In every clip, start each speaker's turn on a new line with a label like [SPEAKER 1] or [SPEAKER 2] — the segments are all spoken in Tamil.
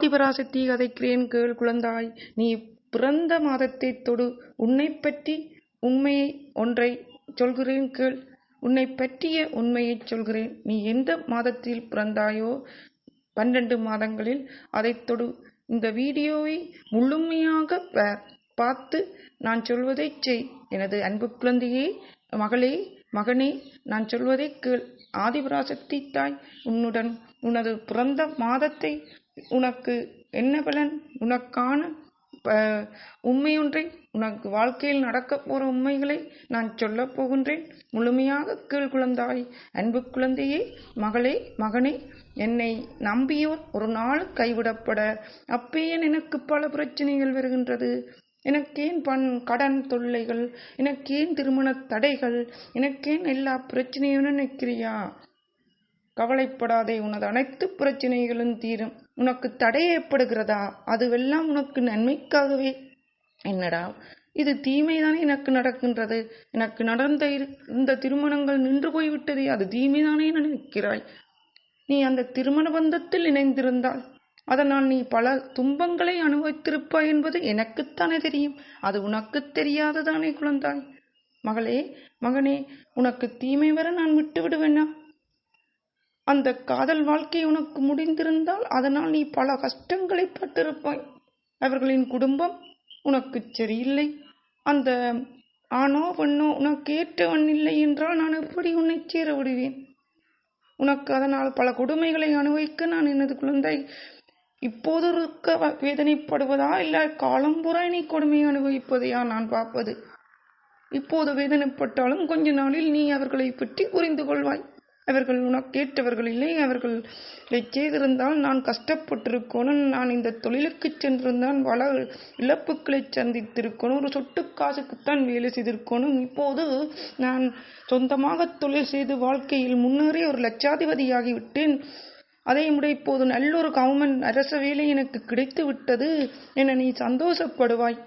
[SPEAKER 1] ஆதிபராசக்தி கதைக்கிறேன் கேள் குழந்தாய் நீ பிறந்த மாதத்தைத் தொடு. உன்னை பற்றி உண்மையை ஒன்றை சொல்கிறேன் கேள். உன்னை பற்றிய உண்மையைச் சொல்கிறேன். நீ எந்த மாதத்தில் பிறந்தாயோ பன்னெண்டு மாதங்களில் அதைத் தொடு. இந்த வீடியோவை முழுமையாக பார் பார்த்து நான் சொல்வதைச் செய். எனது அன்பு குழந்தையே மகளே மகனே நான் சொல்வதைக் கேள். ஆதிபராசக்தி தாய் உன்னுடன் உனது பிறந்த மாதத்தை உனக்கு என்ன பலன்? உனக்கான உண்மையொன்றை உனக்கு வாழ்க்கையில் நடக்கப் போற உண்மைகளை நான் சொல்லப் போகின்றேன். முழுமையாக கீழ் குழந்தாய். அன்பு குழந்தையே மகளே மகனே என்னை நம்பியோர் ஒரு நாள் கைவிடப்பட. அப்பேன் எனக்கு பல பிரச்சனைகள் வருகின்றது. எனக்கேன் பண் கடன் தொல்லைகள். எனக்கேன் திருமண தடைகள். எனக்கேன் எல்லா பிரச்சனையும் நினைக்கிறியா கவலைப்படாதே உனது அனைத்து பிரச்சனைகளும் தீரும். உனக்கு தடை ஏற்படுகிறதா? அதுவெல்லாம் உனக்கு நன்மைக்காகவே. என்னடா இது தீமைதானே எனக்கு நடக்கின்றது? எனக்கு நடந்த இந்த திருமணங்கள் நின்று போய்விட்டதே அது தீமைதானே நினைக்கிறாய். நீ அந்த திருமண பந்தத்தில் இணைந்திருந்தால் அதனால் நீ பல துன்பங்களை அனுபவித்திருப்பாய் என்பது எனக்குத்தானே தெரியும். அது உனக்கு தெரியாததானே குழந்தாய். மகளே மகனே உனக்கு தீமை வர நான் விட்டு விடுவேனா அந்த காதல் வாழ்க்கை உனக்கு முடிந்திருந்தால் அதனால் நீ பல கஷ்டங்களை பட்டிருப்பாய். அவர்களின் குடும்பம் உனக்கு சரியில்லை. அந்த ஆனோ பெண்ணோ உனக்கு ஏற்றவன் இல்லை என்றால் நான் எப்படி உன்னை சேர விடுவேன்? உனக்கு அதனால் பல கொடுமைகளை அனுபவிக்க நான் எனது குழந்தை இப்போது இருக்க வேதனைப்படுவதா? இல்லை காலம்புறாய் நீ கொடுமை அனுபவிப்பதையா நான் பார்ப்பது? இப்போது வேதனைப்பட்டாலும் கொஞ்ச நாளில் நீ அவர்களை பற்றி புரிந்து கொள்வாய். அவர்கள் உனக்கேற்றவர்கள் இல்லை. அவர்கள் செய்திருந்தால் நான் கஷ்டப்பட்டிருக்கணும். நான் இந்த தொழிலுக்கு சென்றிருந்தான் பல இழப்புகளை சந்தித்திருக்கணும். ஒரு சொட்டு காசுக்குத்தான் வேலை செய்திருக்கணும். இப்போது நான் சொந்தமாக தொழில் செய்து வாழ்க்கையில் முன்னேறி ஒரு லட்சாதிபதியாகிவிட்டேன். அதை இப்போது நல்ல ஒரு கவர்மெண்ட் அரச வேலை எனக்கு கிடைத்து விட்டது என நீ சந்தோஷப்படுவாய்.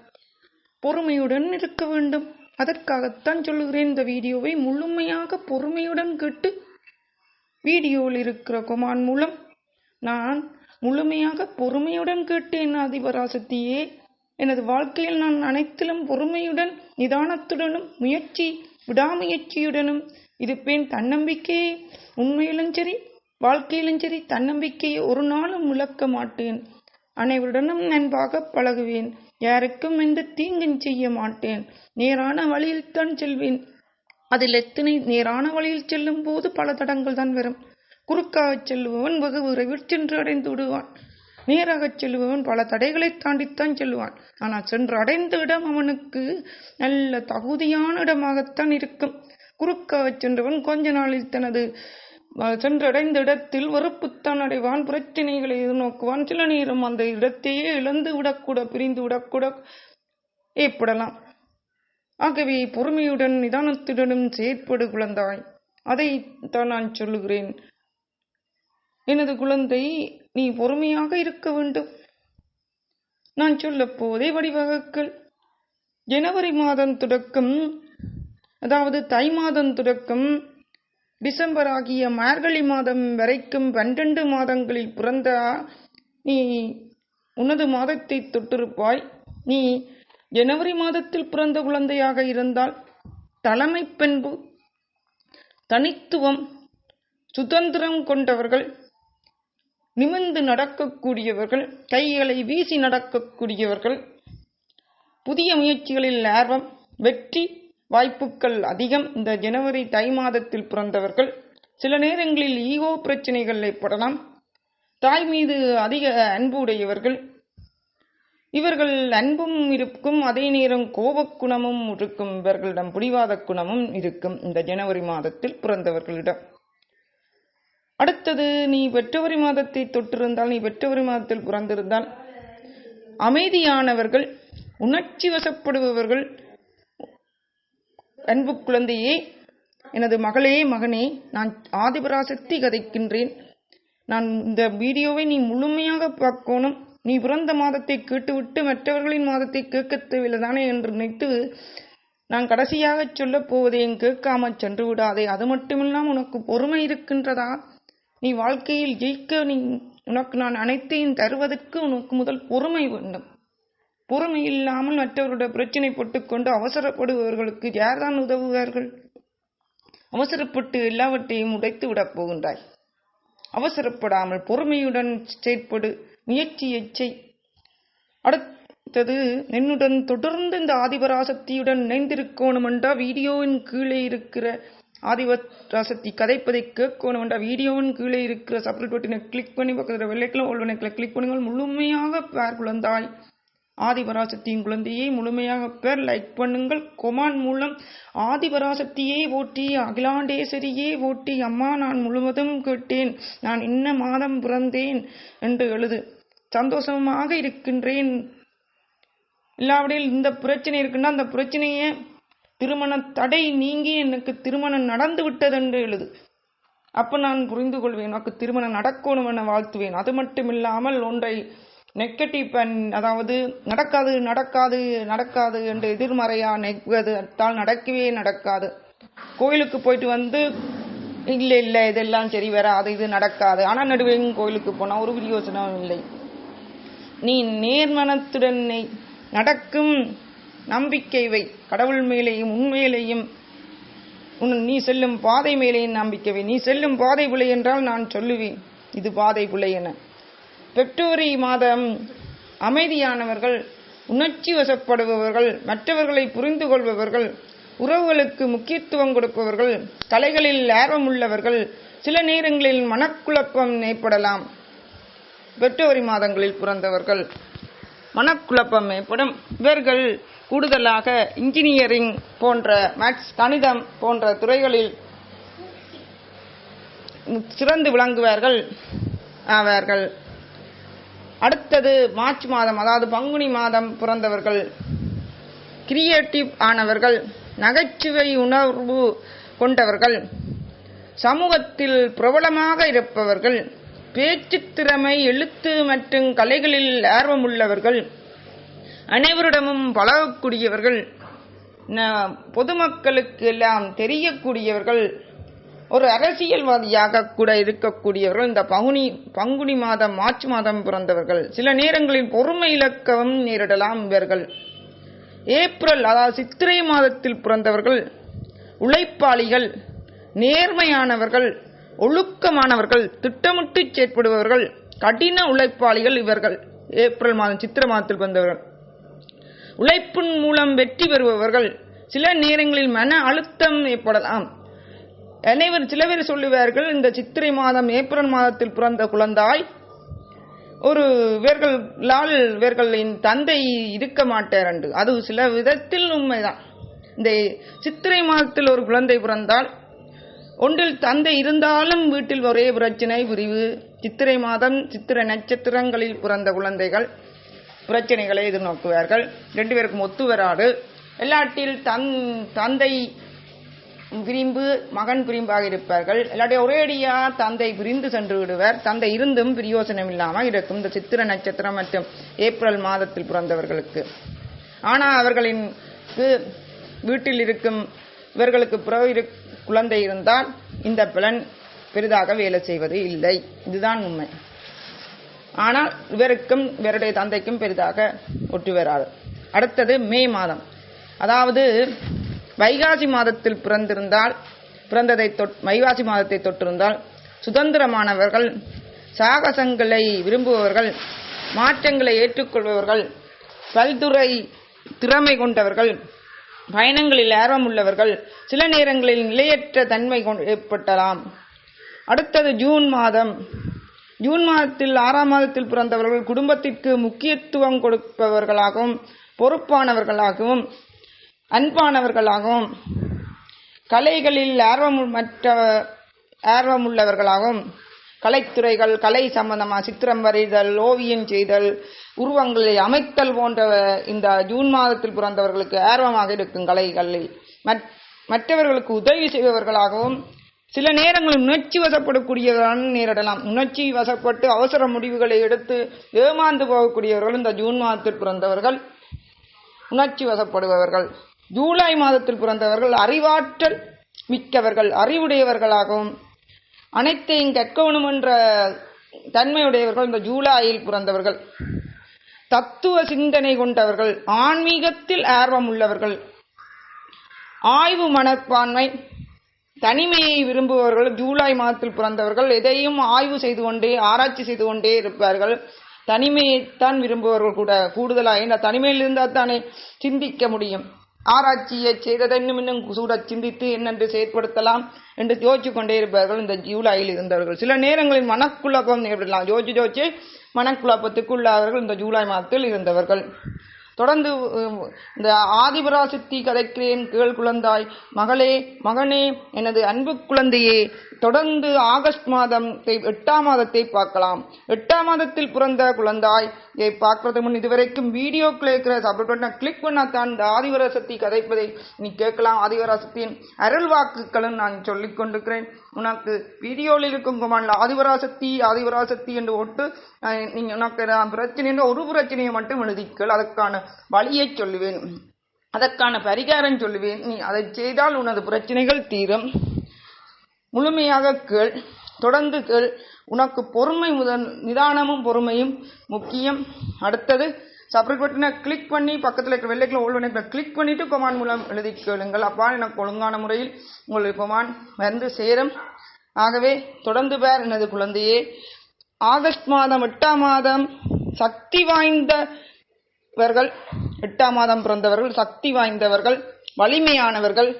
[SPEAKER 1] பொறுமையுடன் இருக்க வேண்டும். அதற்காகத்தான் சொல்லுகிறேன். இந்த வீடியோவை முழுமையாக பொறுமையுடன் கேட்டு வீடியோவில் இருக்கிற கொமான் மூலம் நான் முழுமையாக பொறுமையுடன் கேட்டேன் அதிபராசக்தியே எனது வாழ்க்கையில் நான் அனைத்திலும் பொறுமையுடன் நிதானத்துடனும் முயற்சி விடாமுயற்சியுடனும் இருப்பேன். தன்னம்பிக்கையை. உண்மையிலும் சரி வாழ்க்கையிலும் சரி தன்னம்பிக்கையை ஒரு நாளும் இழக்க மாட்டேன். அனைவருடனும் நண்பாக பழகுவேன். யாருக்கும் எந்த தீங்கும் செய்ய மாட்டேன். நேரான வழியில்தான் செல்வேன். அதில் எத்தனை நேரான வழியில் செல்லும் போது பல தடங்கள் தான் வரும். குறுக்காகச் செல்பவன் வெகு விரைவில் சென்று அடைந்து விடுவான். நேராகச் செல்பவன் பல தடைகளை தாண்டித்தான் செல்வான் ஆனால் சென்று அடைந்த இடம் அவனுக்கு நல்ல தகுதியான இடமாகத்தான் இருக்கும். குறுக்காகச் சென்றவன் கொஞ்ச நாளில் தனது சென்றடைந்த இடத்தில் வெறுப்புத்தான் அடைவான். பிரச்சனைகளை எதிர்நோக்குவான். சில நேரம் அந்த இடத்தையே இழந்து விடக்கூட பிரிந்து விடக்கூட ஏற்படலாம். ஆகவே பொறுமையுடன் நிதானத்துடனும் செயற்படு குழந்தாய். அதை தான் நான் சொல்லுகிறேன். எனது குழந்தை நீ பொறுமையாக இருக்க வேண்டும். நான் சொல்ல போதே வடிவகங்கள் ஜனவரி மாதம் தொடக்கம் அதாவது தை மாதம் தொடக்கம் டிசம்பர் ஆகிய மார்கழி மாதம் வரைக்கும் பன்னிரண்டு மாதங்களில் பிறந்த நீ உனது மாதத்தை தொட்டிருப்பாய். நீ ஜனவரி மாதத்தில் பிறந்த குழந்தையாக இருந்தால் தலைமை பண்பு தனித்துவம் சுதந்திரம் கொண்டவர்கள் நிமிர்ந்து நடக்கக்கூடியவர்கள் கைகளை வீசி நடக்கக்கூடியவர்கள் புதிய முயற்சிகளில் ஆர்வம் வெற்றி வாய்ப்புகள் அதிகம். இந்த ஜனவரி தை மாதத்தில் பிறந்தவர்கள் சில நேரங்களில் ஈகோ பிரச்சனைகள் ஏற்படலாம் தாய் மீது அதிக அன்பு உடையவர்கள் இவர்கள் அன்பும் இருக்கும் அதே நேரம் கோபக்குணமும் இருக்கும். இவர்களிடம் பிடிவாத குணமும் இருக்கும். இந்த ஜனவரி மாதத்தில் பிறந்தவர்களிடம். அடுத்தது நீ பெற்றவரி மாதத்தை தொட்டிருந்தால் நீ பெற்றவரி மாதத்தில் பிறந்திருந்தால் அமைதியானவர்கள் உணர்ச்சி வசப்படுபவர்கள் அன்பு குழந்தையே எனது மகளே மகனே நான் ஆதிபராசக்தி கதைக்கின்றேன். நான் இந்த வீடியோவை நீ முழுமையாக பார்க்கணும். நீ பிறந்த மாதத்தை கேட்டுவிட்டு மற்றவர்களின் மாதத்தை கேட்க தேவையில்லைதானே என்று நினைத்து நான் கடைசியாக சொல்லப் போவதையும் கேட்காமல் சென்று விடாதே. அது மட்டுமில்லாமல் உனக்கு பொறுமை இருக்கின்றதா? நீ வாழ்க்கையில் ஜெயிக்க நீ உனக்கு நான் அனைத்தையும் தருவதற்கு உனக்கு முதல் பொறுமை வேண்டும். பொறுமை இல்லாமல் மற்றவருடைய பிரச்சனை போட்டுக்கொண்டு அவசரப்படுபவர்களுக்கு யார்தான் உதவுவார்கள்? அவசரப்பட்டு எல்லாவற்றையும் உடைத்து விடப் போகின்றாய். அவசரப்படாமல் பொறுமையுடன் செயற்படு. முயற்சியைச் செய் அடுத்தது என்னுடன் தொடர்ந்து இந்த ஆதிபராசக்தியுடன் இணைந்திருக்கணும் வீடியோவின் கீழே இருக்கிற ஆதிபராசக்தி கதைப்பதை கேட்கணும் வீடியோவின் கீழே இருக்கிற சப்ரேட் பட்டினை கிளிக் பண்ணி பக்கத்தில் வெள்ளைக்கெல்லாம் உள்ளவனை கிளிக் பண்ணுங்கள் முழுமையாக பேர் குழந்தாய். ஆதிபராசக்தியின் குழந்தையை முழுமையாக பேர் லைக் பண்ணுங்கள். கொமான் மூலம் ஆதிபராசக்தியே ஓட்டி அகிலாண்டேஸ்வரியே ஓட்டி அம்மா நான் முழுவதும் கேட்டேன் நான் இன்ன மாதம் பிறந்தேன் என்று எழுது. சந்தோஷமாக இருக்கின்றேன். இல்லாவிடில் இந்த பிரச்சனை இருக்குன்னா அந்த பிரச்சனையே திருமண தடை நீங்கி எனக்கு திருமணம் நடந்து விட்டதென்று எழுது. அப்ப நான் புரிந்து கொள்வேன் உனக்கு திருமணம் நடக்கணும் என வாழ்த்துவேன். அது மட்டும் இல்லாமல் ஒன்றை நெகட்டிவ் பண் அதாவது நடக்காது நடக்காது நடக்காது என்று எதிர்மறையா நெக்குவதால் நடக்கவே நடக்காது. கோயிலுக்கு போயிட்டு வந்து இல்லை இல்லை இதெல்லாம் சரி வராது இது நடக்காது. ஆனால் நடுவேங்க கோயிலுக்கு போனால் ஒரு பிரயோஜனம் இல்லை. நீ நேர்மனத்துடன் நடக்கும் நம்பிக்கை வை கடவுள் மேலேயும் உண்மையிலேயும் உன் நீ செல்லும் பாதை மேலேயும் நம்பிக்கை வை. நீ செல்லும் பாதை பிழை என்றால் நான் சொல்லுவேன் இது பாதை புலை என. பெப்டோரி மாதம் அமைதியானவர்கள் உணர்ச்சி வசப்படுபவர்கள் மற்றவர்களை புரிந்து கொள்பவர்கள் உறவுகளுக்கு முக்கியத்துவம் கொடுப்பவர்கள் கலைகளில் ஆர்வமுள்ளவர்கள் சில நேரங்களில் மனக்குழப்பம் ஏற்படலாம். பெப்டோரி மாதங்களில் பிறந்தவர்கள் மனக்குழப்பம் ஏற்படும். இவர்கள் கூடுதலாக இன்ஜினியரிங் போன்ற மேக்ஸ் கணிதம் போன்ற துறைகளில் சிறந்து விளங்குவார்கள் ஆவார்கள். அடுத்தது மார்ச் மாதம் அதாவது பங்குனி மாதம் பிறந்தவர்கள் கிரியேட்டிவ் ஆனவர்கள் நகைச்சுவை உணர்வு கொண்டவர்கள் சமூகத்தில் பிரபலமாக இருப்பவர்கள் பேச்சு திறமை எழுத்து மற்றும் கலைகளில் ஆர்வமுள்ளவர்கள் அனைவரிடமும் பழகக்கூடியவர்கள் பொதுமக்களுக்கு எல்லாம் தெரியக்கூடியவர்கள் ஒரு அரசியல்வாதியாக கூட இருக்கக்கூடியவர்கள் இந்த பகுனி பங்குனி மாதம் மார்ச் மாதம் பிறந்தவர்கள் சில நேரங்களில் பொறுமை இலக்கம் நேரிடலாம் இவர்கள். ஏப்ரல் அதாவது சித்திரை மாதத்தில் பிறந்தவர்கள் உழைப்பாளிகள் நேர்மையானவர்கள் ஒழுக்கமானவர்கள் திட்டமிட்டு செயற்படுபவர்கள் கடின உழைப்பாளிகள் இவர்கள். ஏப்ரல் மாதம் சித்திரை மாதத்தில் பிறந்தவர்கள். உழைப்பின் மூலம் வெற்றி பெறுபவர்கள். சில நேரங்களில் மன அழுத்தம் ஏற்படலாம். அனைவர் சில பேர் சொல்லுவார்கள் இந்த சித்திரை மாதம் ஏப்ரல் மாதத்தில் பிறந்த குழந்தாய். ஒரு வேர்கள் லால் வேர்களின் தந்தை இருக்க மாட்டார் என்று அது சில விதத்தில் உண்மைதான். இந்த சித்திரை மாதத்தில் ஒரு குழந்தை பிறந்தால் ஒன்றில் தந்தை இருந்தாலும் வீட்டில் ஒரே பிரச்சனை பிரிவு சித்திரை மாதம் சித்திரை நட்சத்திரங்களில் பிறந்த குழந்தைகள் பிரச்சனைகளை எதிர்நோக்குவார்கள். ரெண்டு பேருக்கும் ஒத்து வராது எல்லாட்டில் தன் தந்தை விரிம்பு மகன் பிரிம்பாக இருப்பார்கள். இல்லாட்டி ஒரேடியா தந்தை பிரிந்து சென்று விடுவர். தந்தை இருந்தும் பிரியோசனம் இல்லாமல் இருக்கும். இந்த சித்திர நட்சத்திரம் மற்றும் ஏப்ரல் மாதத்தில் பிறந்தவர்களுக்கு. ஆனால் அவர்களின் வீட்டில் இருக்கும் இவர்களுக்கு பிறகு இரு- குழந்தை இருந்தால் இந்த பலன் பெரிதாக வேலை செய்வது இல்லை. இதுதான் உண்மை. ஆனால் இவருக்கும் இவருடைய தந்தைக்கும் பெரிதாக ஒட்டு வராது அடுத்தது மே மாதம். அதாவது வைகாசி மாதத்தில் பிறந்திருந்தால் பிறந்ததை தொட் வைகாசி மாதத்தை தொட்டிருந்தால் சுதந்திரமானவர்கள் சாகசங்களை விரும்புபவர்கள் மாற்றங்களை ஏற்றுக்கொள்பவர்கள் பல்துறை திறமை கொண்டவர்கள் பயணங்களில் ஆர்வமுள்ளவர்கள் சில நேரங்களில் நிலையற்ற தன்மை கொண்டு ஏற்பட்டலாம். அடுத்தது ஜூன் மாதம். ஜூன் மாதத்தில் ஆறாம் மாதத்தில் பிறந்தவர்கள் குடும்பத்திற்கு முக்கியத்துவம் கொடுப்பவர்களாகவும் பொறுப்பானவர்களாகவும் அன்பானவர்களாகவும் கலைகளில் ஆர்வம் மற்ற ஆர்வமுள்ளவர்களாகவும் கலைத்துறைகள் கலை சம்பந்தமாக சித்திரம் வரைதல் ஓவியம் செய்தல் உருவங்களை அமைத்தல் போன்ற இந்த ஜூன் மாதத்தில் பிறந்தவர்களுக்கு ஆர்வமாக இருக்கும் கலைகளில் மற்றவர்களுக்கு உதவி செய்பவர்களாகவும் சில நேரங்களில் உணர்ச்சி வசப்படக்கூடியவர்கள் நேரிடலாம். உணர்ச்சி வசப்பட்டு அவசர முடிவுகளை எடுத்து ஏமாந்து போகக்கூடியவர்கள் இந்த ஜூன் மாதத்தில் பிறந்தவர்கள். உணர்ச்சி வசப்படுபவர்கள். ஜூலை மாதத்தில் பிறந்தவர்கள் அறிவாற்றல் மிக்கவர்கள் அறிவுடையவர்களாகவும் அனைத்தையும் கற்கணும் என்ற தன்மையுடையவர்கள் இந்த ஜூலையில் பிறந்தவர்கள். தத்துவ சிந்தனை கொண்டவர்கள் ஆன்மீகத்தில் ஆர்வம் உள்ளவர்கள் ஆய்வு மனப்பான்மை தனிமையை விரும்புபவர்கள் ஜூலை மாதத்தில் பிறந்தவர்கள் எதையும் ஆய்வு செய்து கொண்டே ஆராய்ச்சி செய்து கொண்டே இருப்பார்கள். தனிமையைத்தான் விரும்புபவர்கள் கூட கூடுதலாக இந்த தனிமையில் இருந்தால் தானே சிந்திக்க முடியும். ஆராய்ச்சியை செய்ததை இன்னும் இன்னும் சூட சிந்தித்து என்னென்று செயற்படுத்தலாம் என்று யோசிச்சு கொண்டே இருப்பார்கள் இந்த ஜூலாயில் இருந்தவர்கள். சில நேரங்களில் மனக்குழப்பம் ஏற்படலாம். யோசிச்சு யோசிச்சு மனக்குழப்பத்துக்குள்ளாதவர்கள் இந்த ஜூலை மாதத்தில் இருந்தவர்கள். தொடர்ந்து இந்த ஆதிபராசக்தி கதைக்கிறேன் கேள் குழந்தாய் மகளே மகனே எனது அன்பு குழந்தையே தொடர்ந்து ஆகஸ்ட் மாதம் எட்டாம் மாதத்தை பார்க்கலாம். எட்டாம் மாதத்தில் பிறந்த குழந்தாய் இதை பார்க்கறது முன் இதுவரைக்கும் வீடியோக்கள் இருக்கிற சப்ஸ்கிரைப் பட்டனை கிளிக் பண்ணாதான் இந்த ஆதிபராசக்தி கதைப்பதை நீ கேட்கலாம். ஆதிவராசக்தியின் அருள் வாக்குகளும் நான் சொல்லிக் கொண்டிருக்கிறேன். உனக்கு வீடியோவில் இருக்கும் குமான்ல ஆதிவராசக்தி ஆதிவராசக்தி என்று ஒட்டு நீங்கள் உனக்கு நான் பிரச்சனை என்ற ஒரு பிரச்சனையை மட்டும் எழுதிக்கள். அதற்கான வழியை சொல்லுவேன். அதற்கான பரிகாரம் சொல்லுவேன். நீ அதை செய்தால் உனது பிரச்சனைகள் தீரும். முழுமையாக கேள் தொடர்ந்து கேள். உனக்கு பொறுமை முதல் நிதானமும் பொறுமையும் முக்கியம். அடுத்தது சப்ஸ்கிரைப் பட்டனை கிளிக் பண்ணி பக்கத்தில் இருக்கிற வெள்ளைக்கில் ஓல் பண்ணி கிளிக் பண்ணிட்டு கொமான் மூலம் எழுதி கேளுங்கள். அப்பா எனக்கு ஒழுங்கான முறையில் உங்களுக்கு கொமான் வந்து சேரும். ஆகவே தொடர்ந்து பேர் எனது குழந்தையே. ஆகஸ்ட் மாதம் எட்டாம் மாதம் சக்தி வாய்ந்தவர்கள் எட்டாம் மாதம் பிறந்தவர்கள் சக்தி வாய்ந்தவர்கள் வலிமையானவர்கள்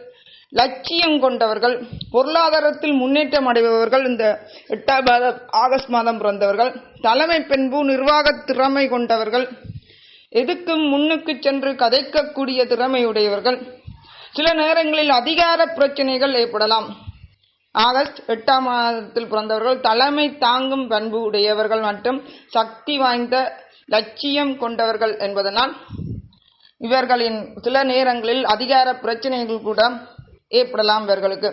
[SPEAKER 1] லட்சியம் கொண்டவர்கள் பொருளாதாரத்தில் முன்னேற்றம் அடைபவர்கள் இந்த எட்டாம் மாதம் ஆகஸ்ட் மாதம் பிறந்தவர்கள் தலைமை பெண்பு நிர்வாக திறமை கொண்டவர்கள் எதுக்கும் முன்னுக்கு சென்று கதைக்கக்கூடிய திறமையுடையவர்கள் சில நேரங்களில் அதிகார பிரச்சனைகள் ஏற்படலாம். ஆகஸ்ட் எட்டாம் மாதத்தில் பிறந்தவர்கள் தலைமை தாங்கும் பண்பு உடையவர்கள் மற்றும் சக்தி வாய்ந்த லட்சியம் கொண்டவர்கள் என்பதனால் இவர்களின் சில நேரங்களில் அதிகார பிரச்சனைகள் கூட ஏற்படலாம் இவர்களுக்கு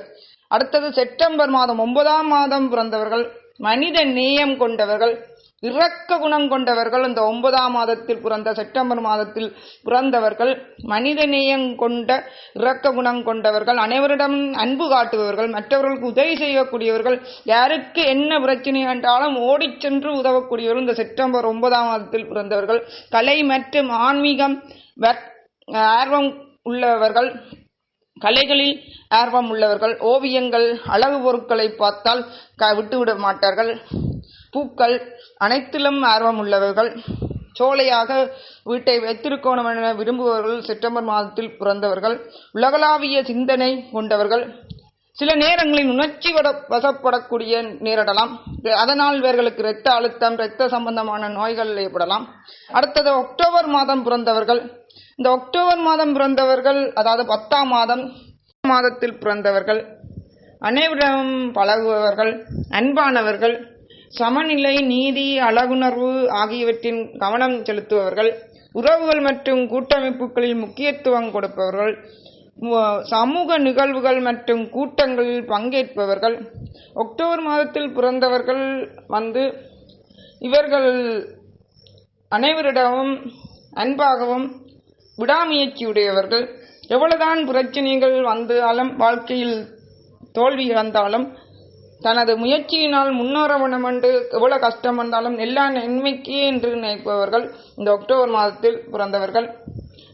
[SPEAKER 1] அடுத்தது செப்டம்பர் மாதம் ஒன்பதாம் மாதம் பிறந்தவர்கள் மனித நேயம் கொண்டவர்கள் இரக்க குணம் கொண்டவர்கள் இந்த ஒன்பதாம் மாதத்தில் பிறந்த செப்டம்பர் மாதத்தில் பிறந்தவர்கள் மனித நேயம் கொண்ட இரக்க குணம் கொண்டவர்கள் அனைவரிடம் அன்பு காட்டுபவர்கள் மற்றவர்களுக்கு உதவி செய்யக்கூடியவர்கள் யாருக்கு என்ன பிரச்சனை என்றாலும் ஓடிச் சென்று உதவக்கூடியவர்கள் இந்த செப்டம்பர் ஒன்பதாம் மாதத்தில் பிறந்தவர்கள் கலை மற்றும் ஆன்மீகம் ஆர்வம் உள்ளவர்கள் கலைகளில் ஆர்வம் உள்ளவர்கள் ஓவியங்கள் அழகு பொருட்களை பார்த்தால் க விட்டுவிட மாட்டார்கள். பூக்கள் அனைத்திலும் ஆர்வம் உள்ளவர்கள் சோலையாக வீட்டை வைத்திருக்கணும் என விரும்புபவர்கள் செப்டம்பர் மாதத்தில் பிறந்தவர்கள். உலகளாவிய சிந்தனை கொண்டவர்கள். சில நேரங்களில் உணர்ச்சி வசப்படக்கூடிய நேரிடலாம். அதனால் இவர்களுக்கு இரத்த அழுத்தம் இரத்த சம்பந்தமான நோய்கள் ஏற்படலாம். அடுத்தது அக்டோபர் மாதம் பிறந்தவர்கள். இந்த அக்டோபர் மாதம் பிறந்தவர்கள் அதாவது பத்தாம் மாதம் மாதத்தில் பிறந்தவர்கள் அனைவரிடம் பழகுபவர்கள் அன்பானவர்கள் சமநிலை நீதி அழகுணர்வு ஆகியவற்றின் கவனம் செலுத்துபவர்கள் உறவுகள் மற்றும் கூட்டமைப்புகளில் முக்கியத்துவம் கொடுப்பவர்கள் சமூக நிகழ்வுகள் மற்றும் கூட்டங்களில் பங்கேற்பவர்கள் அக்டோபர் மாதத்தில் பிறந்தவர்கள் வந்து இவர்கள் அனைவரிடமும் அன்பாகவும் விடாமுயற்சியுடையவர்கள். எவ்வளவுதான் பிரச்சனைகள் வந்தாலும் வாழ்க்கையில் தோல்வி வந்தாலும் தனது முயற்சியினால் முன்னேற வேண்டும் என்று எவ்வளவு கஷ்டம் வந்தாலும் எல்லா நன்மைக்கே என்று நினைப்பவர்கள் இந்த அக்டோபர் மாதத்தில் பிறந்தவர்கள்.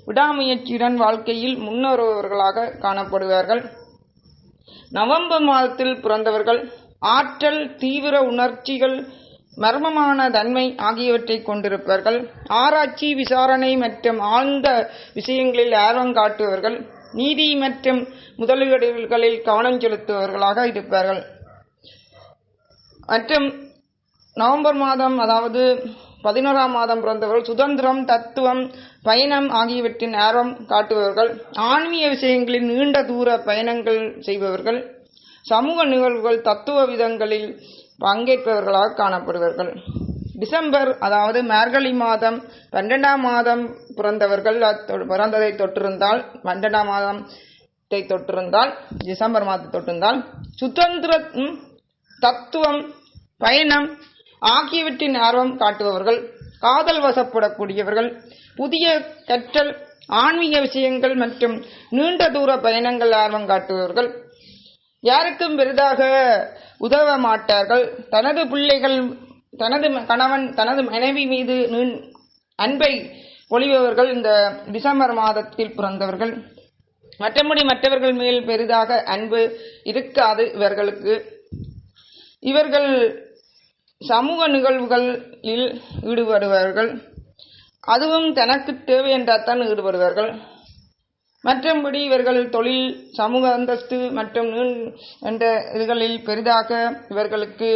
[SPEAKER 1] விடாமுயற்சியுடன் வாழ்க்கையில் முன்னேறுபவர்களாக காணப்படுவார்கள். நவம்பர் மாதத்தில் பிறந்தவர்கள் ஆற்றல் தீவிர உணர்ச்சிகள் மர்மமான தன்மை ஆகியவற்றை கொண்டிருப்பார்கள் ஆராய்ச்சி விசாரணை மற்றும் ஆழ்ந்த விஷயங்களில் ஆர்வம் காட்டுவர்கள் நீதி மற்றும் முதலீடுகளில் கவனம் செலுத்துபவர்களாக இருப்பார்கள். மற்றும் நவம்பர் மாதம் அதாவது பதினோராம் மாதம் பிறந்தவர்கள் சுதந்திரம் தத்துவம் பயணம் ஆகியவற்றின் ஆர்வம் காட்டுபவர்கள். ஆன்மீக விஷயங்களில் நீண்ட தூர பயணங்கள் செய்பவர்கள். சமூக நிகழ்வுகள் தத்துவ விதங்களில் பங்கேற்பவர்களாக காணப்படுவார்கள் டிசம்பர் அதாவது மார்கழி மாதம் பன்னெண்டாம் மாதம் பிறந்தவர்கள் பிறந்ததை தொட்டிருந்தால் பன்னெண்டாம் மாதத்தை தொட்டிருந்தால் டிசம்பர் மாதத்தை தொட்டிருந்தால் சுதந்திரம் தத்துவம் பயணம் ஆகியவற்றின் ஆர்வம் காட்டுபவர்கள் காதல் வசப்படக்கூடியவர்கள் புதிய கற்றல் ஆன்மீக விஷயங்கள் மற்றும் நீண்ட தூர பயணங்கள் ஆர்வம் காட்டுபவர்கள். யாருக்கும் பெரிதாக உதவ மாட்டார்கள். தனது பிள்ளைகள் தனது கணவன் தனது மனைவி மீது நீண்- அன்பை பொழிபவர்கள் இந்த டிசம்பர் மாதத்தில் பிறந்தவர்கள். மற்றபடி மற்றவர்கள் மேல் பெரிதாக அன்பு இருக்காது இவர்களுக்கு. இவர்கள் சமூக நிகழ்வுகளில் ஈடுபடுவார்கள் அதுவும் தனக்கு தேவை என்றால்தான் ஈடுபடுவார்கள் மற்றபடி இவர்கள் தொழில் சமூக அந்தஸ்து மற்றும் என்ற இதுகளில் பெரிதாக இவர்களுக்கு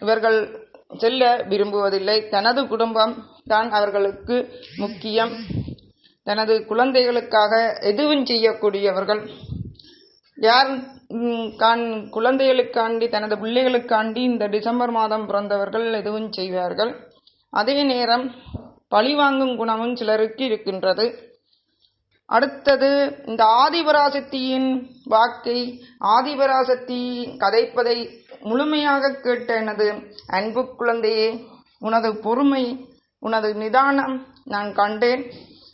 [SPEAKER 1] இவர்கள் செல்ல விரும்புவதில்லை. தனது குடும்பம் தான் அவர்களுக்கு முக்கியம். தனது குழந்தைகளுக்காக எதுவும் செய்யக்கூடியவர்கள் யார் கான் குழந்தைகளுக்காண்டி தனது பிள்ளைகளுக்காண்டி இந்த டிசம்பர் மாதம் பிறந்தவர்கள் எதுவும் செய்வார்கள்? அதே நேரம் பழிவாங்கும் குணமும் சிலருக்கு இருக்கின்றது. அடுத்தது இந்த ஆதிபராசக்தியின் வாக்கை ஆதிபராசக்தி கதைப்பதை முழுமையாக கேட்ட எனது அன்பு குழந்தையே உனது பொறுமை உனது நிதானம் நான் கண்டேன்.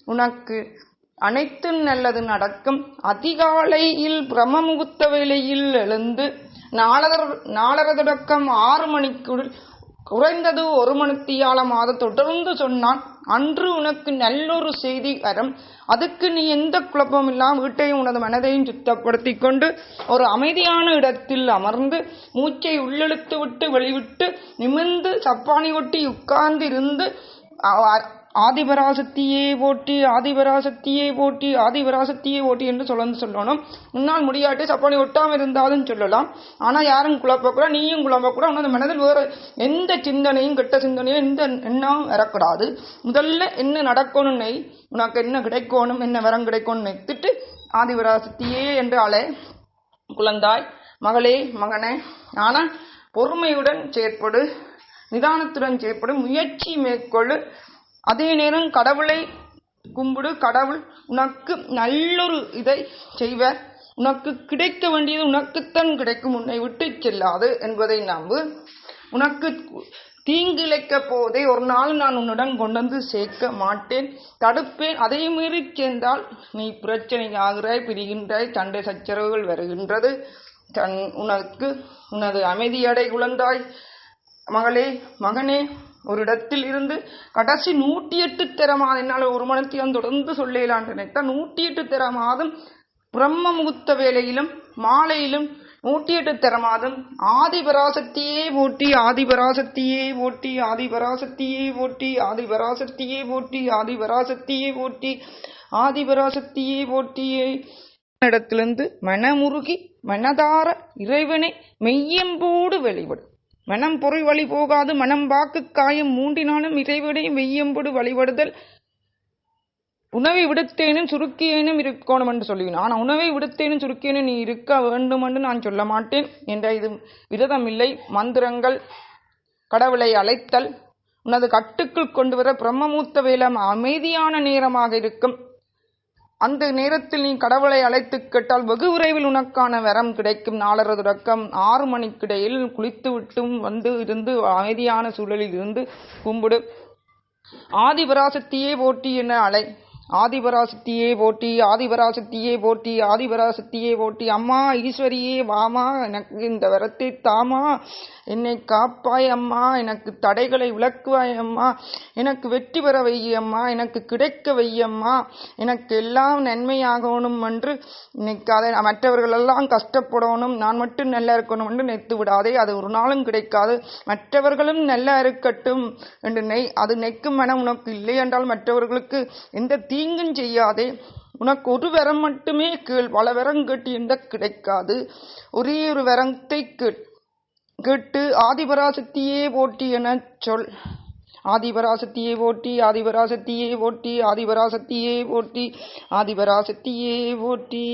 [SPEAKER 1] உனக்கு அனைத்தும் நல்லது நடக்கும். அதிகாலையில் பிரம முகூர்த்த வேளையில் எழுந்து நாலர நாலரை தொடக்கம் ஆறு மணிக்குள் குறைந்தது ஒரு மணித்தியாலமாக தொடர்ந்து சொன்னான் அன்று உனக்கு நல்லொரு செய்தி வரும். அதுக்கு நீ எந்த குழப்பமும் இல்லாமல் வீட்டையும் உனது மனதையும் சுத்தப்படுத்தி கொண்டு ஒரு அமைதியான இடத்தில் அமர்ந்து மூச்சை உள்ளெழுத்து விட்டு வெளிவிட்டு நிமிர்ந்து சப்பானி ஒட்டி உட்கார்ந்து இருந்து ஆதிபராசக்தியே ஓட்டி ஆதிபராசக்தியே ஓட்டி ஆதிபராசக்தியே ஓட்டி என்று சொல்லணும் சொல்லணும். உன்னால் முடியாட்டி சப்பானி ஒட்டாமல் இருந்தாலும் சொல்லலாம். ஆனால் யாரும் குழப்பக்கூடாது நீயும் குழப்பக்கூடாது உனது மனதில் வேறு எந்த சிந்தனையும் கெட்ட சிந்தனையும் எந்த எண்ணம் வரக்கூடாது. முதல்ல என்ன நடக்கணும் நெய் உனக்கு என்ன கிடைக்கணும் என்ன வரம் கிடைக்கணும் நினைத்துட்டு ஆதிபராசக்தியே என்று அலை குழந்தாய். மகளே மகனே ஆனால் பொறுமையுடன் செயற்படு நிதானத்துடன் செயற்படும் முயற்சி மேற்கொள்ளு. அதே நேரம் கடவுளை கும்பிடு. கடவுள் உனக்கு நல்லொரு இதை செய்வர். உனக்கு கிடைக்க வேண்டியது உனக்குத்தான் கிடைக்கும். உன்னை விட்டு செல்லாது என்பதை நம்பு. உனக்கு தீங்கிழைக்க போதே ஒரு நாள் நான் உன்னுடன் கொண்டு வந்து சேர்க்க மாட்டேன். தடுப்பேன். அதை மீறி சேர்ந்தால் நீ பிரச்சனை ஆகிறாய் பிரிகின்றாய். சண்டை சச்சரவுகள் வருகின்றது. தன் உனக்கு உனது அமைதியடை குழந்தாய் மகளே மகனே ஒரு இடத்தில் இருந்து கடைசி நூற்றி எட்டு தெர மாதம் என்னால் ஒரு மனத்தையும் தொடர்ந்து சொல்லலான்னு நினைத்தான் நூற்றி எட்டு தெர மாதம் பிரம்ம முகூர்த்த வேளையிலும் மாலையிலும் நூற்றி எட்டு தெர மாதம் ஆதிபராசக்தியே போட்டி ஆதிபராசக்தியே போட்டி ஆதிபராசக்தியே போட்டி ஆதிபராசக்தியே போட்டி ஆதிபராசக்தியே போட்டி ஆதிபராசக்தியே போட்டியே இடத்திலிருந்து மனமுருகி மனதார இறைவனை மெய்யம்போடு வெளிவிடும் மனம் பொருள் வழி போகாது மனம் வாக்கு காயம் மூண்டினாலும் இறைவனை மெய்யம்போடு வழிபடுதல். உணவை விடுத்தேனும் சுருக்கியேனும் இருக்கணும் என்று சொல்லுவேன் ஆனால் உணவை விடுத்தேனும் சுருக்கியேனும் நீ இருக்க வேண்டும் என்று நான் சொல்ல மாட்டேன் என்ற இது விரதம் இல்லை. மந்திரங்கள் கடவுளை அழைத்தல் உனது கட்டுக்குள் கொண்டு வர பிரம்மமூர்த்த வேலம் அமைதியான நேரமாக இருக்கும். அந்த நேரத்தில் நீ கடவுளை அழைத்து கேட்டால் வெகு விரைவில் உனக்கான வரம் கிடைக்கும். நாலரை தொடக்கம். ஆறு மணிக்கிடையில் குளித்து விட்டும் வந்து இருந்து அமைதியான சூழலில் இருந்து கும்பிடு. ஆதிபராசக்தியே போட்டி என அலை ஆதிபராசக்தியே போட்டி ஆதிபராசக்தியே போட்டி ஆதிபராசக்தியே போட்டி அம்மா ஈஸ்வரியே வாமா எனக்கு இந்த வரத்தை தாமா. என்னை காப்பாய் அம்மா எனக்கு தடைகளை விளக்குவாய் அம்மா. எனக்கு வெற்றி பெற வையம்மா எனக்கு கிடைக்க வையம்மா எனக்கு எல்லாம் நன்மையாகணும் என்று நினைக்காதே. அதை மற்றவர்களெல்லாம் கஷ்டப்படணும் நான் மட்டும் நல்லா இருக்கணும் என்று நினைத்து விடாதே. அது ஒரு நாளும் கிடைக்காது. மற்றவர்களும் நல்லா இருக்கட்டும் என்று நெய் அது நெய்க்கும் மனம் உனக்கு இல்லை என்றால் மற்றவர்களுக்கு எந்த தீங்கும் செய்யாதே. உனக்கு ஒரு வரம் மட்டுமே கேள். பல வரம் கேட்டு எந்த கிடைக்காது. ஒரே ஒரு வரத்தை கேள் கேட்டு ஆதிபராசக்தியே போட்டி எனச் சொல். ஆதிபராசக்தியே போட்டி ஆதிபராசக்தியே போட்டி ஆதிபராசக்தியே போட்டி ஆதிபராசக்தியே போட்டி